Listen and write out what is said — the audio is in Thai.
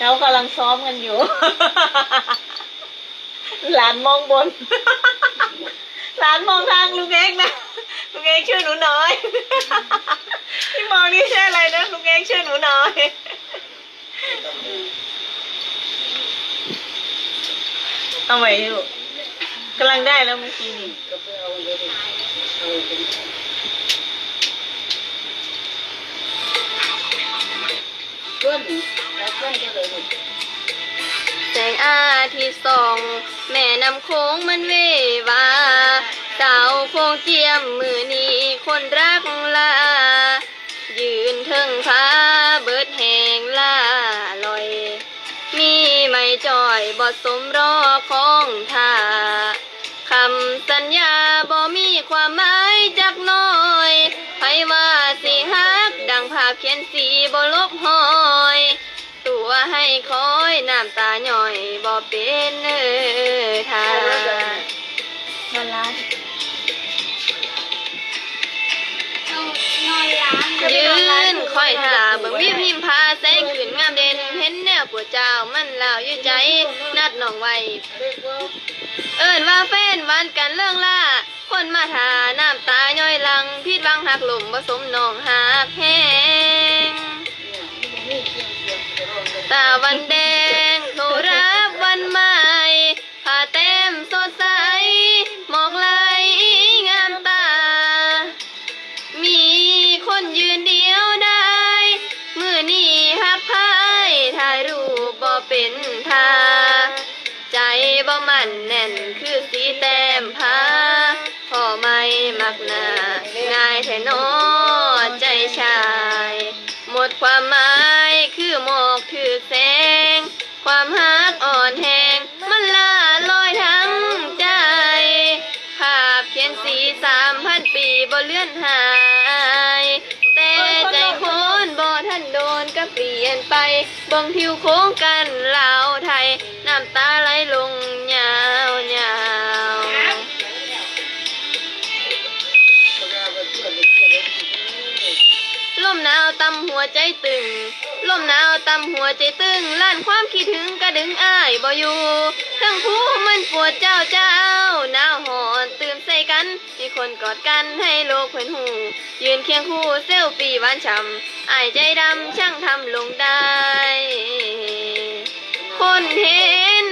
เรากำลังซ้อมกันอยู่ หลานมองบน หลานมองทางลุงเอกนะลุงเอกช่วยหนูหน่อยที่มองนี่ใช่อะไรนะลุงเอกช่วยหนูหน่อยเอาไว้อยู่กำลังได้แล้วเมื่อกี้นี่ แสงอาทิตย์ส่องแม่น้ำโค้งมันเววาสาวโค้งเจียมมือนี้คนรักลา ยืนเทิงฟ้าเบิดแหงลาลอย มีไม่จ่อยบอสมรอของท่าคำสัญญาบ่มีความหมายจักน้อยไผว่าสิฮักดังภาพเขียนสีบ่ลบหอ คอยน้ำตาหน่อยบ่เป็นเออทาวันละยืนคอยท่าเบิ่งวิวพิมพาแสงขึ้นงามเด่นเห็นแนวปวดเจ้ามันลาวอยู่ใจนัดน้องไว้เอิ้นว่าแฟนวานกันเรื่องล่าคนมาทาน้ำตาย่อยลังพิดวังหักหลุมผสมน้องหักแหง ตาวันแดงโทรับวันใหม่ผ้าเต็มสดใส หมอกไหลงามตา มีคนยืนเดียวได้ มือนี่หักพายถ่ายรูปบ่เป็นทา ใจบ่มันแน่นคือสีแต้มพาพอไม่มักหนาง่ายแท้นอใจชาย หมดความหมาย อกคือแสง ความหักอ่อนแหงมันลาลอยทั้งใจ ภาพเขียนสีสามพันปีบ่เลื่อนหาย แต่ใจคนบ่ท่านโดนก็เปลี่ยนไปเบิ่งทิวโค้งกันลาวไทย น้ำตาไหลลงยาวยาวลมหนาวตำหัวใจตึง ลมหนาวตำหัวใจตึงลั่นความคิดถึงกระดึงอ้ายบ่อยู่ทั้งผู้มันปวดเจ้าเจ้าหนาวหอนตื่มใส่กัน มีคนกอดกันให้โลกเพื่นหู ยืนเคียงคู่เซลปีหวานฉ่ำอายใจดำช่างทำลงได้ คนเห็น